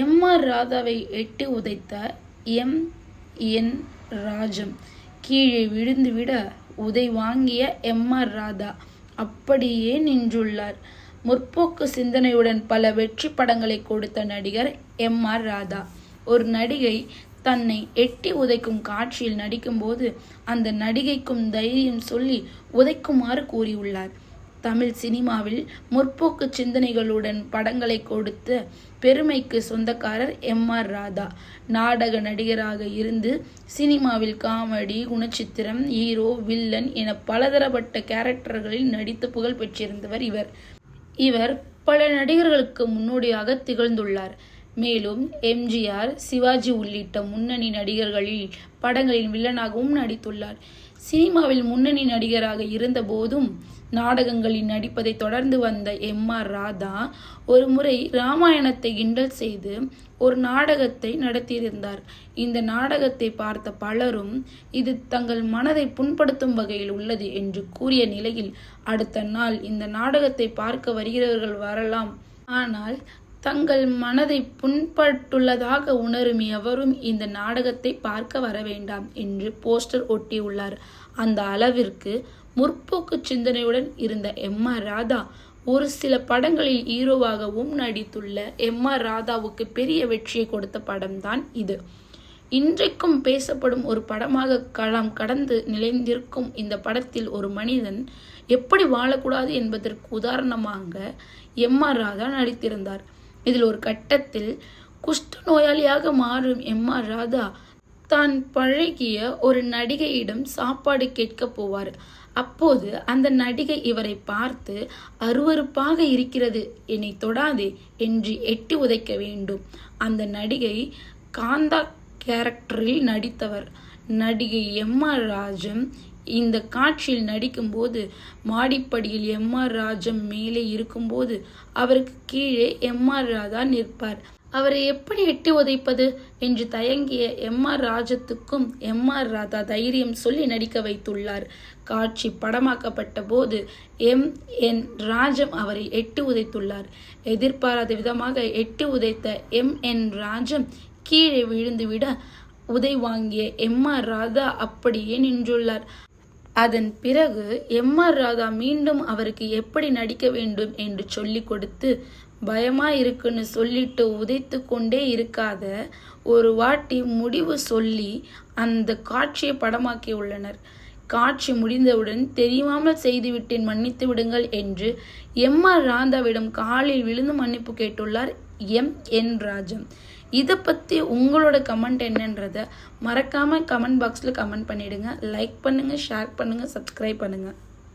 M R ராதாவை எட்டி உதைத்த எம் என் ராஜம். கீழே விழுந்துவிட உதை வாங்கிய எம் ஆர் ராதா அப்படியே நின்றுள்ளார். முற்போக்கு சிந்தனையுடன் பல வெற்றி படங்களை கொடுத்த நடிகர் எம் ஆர் ராதா. ஒரு நடிகை தன்னை எட்டி உதைக்கும் காட்சியில் நடிக்கும்போது அந்த நடிகைக்கும் தைரியம் சொல்லி உதைக்குமாறு கூறியுள்ளார். தமிழ் சினிமாவில் முற்போக்கு சிந்தனைகளுடன் படங்களை கொடுத்த பெருமைக்கு சொந்தக்காரர் எம் ஆர் ராதா. நாடக நடிகராக இருந்து சினிமாவில் காமெடி குணச்சித்திரம் ஹீரோ வில்லன் என பலதரப்பட்ட கேரக்டர்களில் நடித்து புகழ் பெற்றிருந்தவர் இவர். இவர் பல நடிகர்களுக்கு முன்னோடியாக திகழ்ந்துள்ளார். மேலும் எம்ஜிஆர் சிவாஜி உள்ளிட்ட முன்னணி நடிகர்களில் படங்களில் வில்லனாகவும் நடித்துள்ளார். சினிமாவில் முன்னணி நடிகராக இருந்தபோதும் நாடகங்களில் நடிப்பதை தொடர்ந்து வந்த எம் ஆர் ராதா ஒரு முறை ராமாயணத்தை கிண்டல் செய்து ஒரு நாடகத்தை நடத்தியிருந்தார். இந்த நாடகத்தை பார்த்த பலரும் இது தங்கள் மனதை புண்படுத்தும் வகையில் உள்ளது என்று கூறிய நிலையில் அடுத்த நாள் இந்த நாடகத்தை பார்க்க வருகிறவர்கள் வரலாம். ஆனால் தங்கள் மனதை புண்பட்டுள்ளதாக உணரும் எவரும் இந்த நாடகத்தை பார்க்க வர வேண்டாம் என்று போஸ்டர் ஒட்டியுள்ளார். அந்த அளவிற்கு முற்போக்கு சிந்தனையுடன் இருந்த எம் ஆர் ராதா ஒரு சில படங்களில் ஹீரோவாகவும் நடித்துள்ள எம் ஆர் ராதாவுக்கு பெரிய வெற்றியை கொடுத்த படம்தான் இது. இன்றைக்கும் பேசப்படும் ஒரு படமாக களம் கடந்து நிலைந்திருக்கும் இந்த படத்தில் ஒரு மனிதன் எப்படி வாழக்கூடாது என்பதற்கு உதாரணமாக எம் ஆர் ராதா நடித்திருந்தார். இதில் ஒரு கட்டத்தில் குஷ்ட நோயாளியாக மாறும் எம் ஆர் ராதா தான் பழகிய ஒரு நடிகையிடம் சாப்பாடு கேட்க போவார். அப்போது அந்த நடிகை இவரை பார்த்து அருவருப்பாக இருக்கிறது என்னை தொடாதே என்று எட்டி உதைக்க வேண்டும். அந்த நடிகை காந்தா கேரக்டரில் நடித்தவர் நடிகை எம் ஆர் ராஜம் இந்த காட்சியில் நடிக்கும்போது மாடிப்படியில் எம் ஆர் ராஜம் மேலே இருக்கும்போது அவருக்கு கீழே எம் ஆர் ராதா நிற்பார். அவரை எப்படி எட்டி உதைப்பது என்று தயங்கிய எம் ஆர் ராஜத்துக்கும் எம் ஆர் ராதா தைரியம் சொல்லி நடிக்க வைத்துள்ளார். காட்சி படமாக்கப்பட்ட போது எம் என் ராஜம் அவரை எட்டு உதைத்துள்ளார். எதிர்பாராத விதமாக எட்டு உதைத்த எம் என் ராஜம் கீழே விழுந்துவிட உதை வாங்கிய எம் ஆர் ராதா அப்படியே நின்றுள்ளார். அதன் பிறகு எம் ஆர் ராதா மீண்டும் அவருக்கு எப்படி நடிக்க வேண்டும் என்று சொல்லிக் கொடுத்து பயமா இருக்குன்னு சொல்லிட்டு உதைத்து கொண்டே இருக்காத ஒரு வாட்டி முடிவு சொல்லி அந்த காட்சியை படமாக்கி உள்ளனர். காட்சி முடிந்தவுடன் தெரியாமல் செய்துவிட்டேன் மன்னித்து விடுங்கள் என்று எம் ஆர் ராதாவிடம் காலில் விழுந்து மன்னிப்பு கேட்டுள்ளார். M N Rajam. இதை பற்றி உங்களோட கமெண்ட் என்னன்றதை மறக்காமல் கமெண்ட் பாக்ஸில் கமெண்ட் பண்ணிவிடுங்க லைக் பண்ணுங்கள் ஷேர் பண்ணுங்கள் சப்ஸ்கிரைப் பண்ணுங்கள்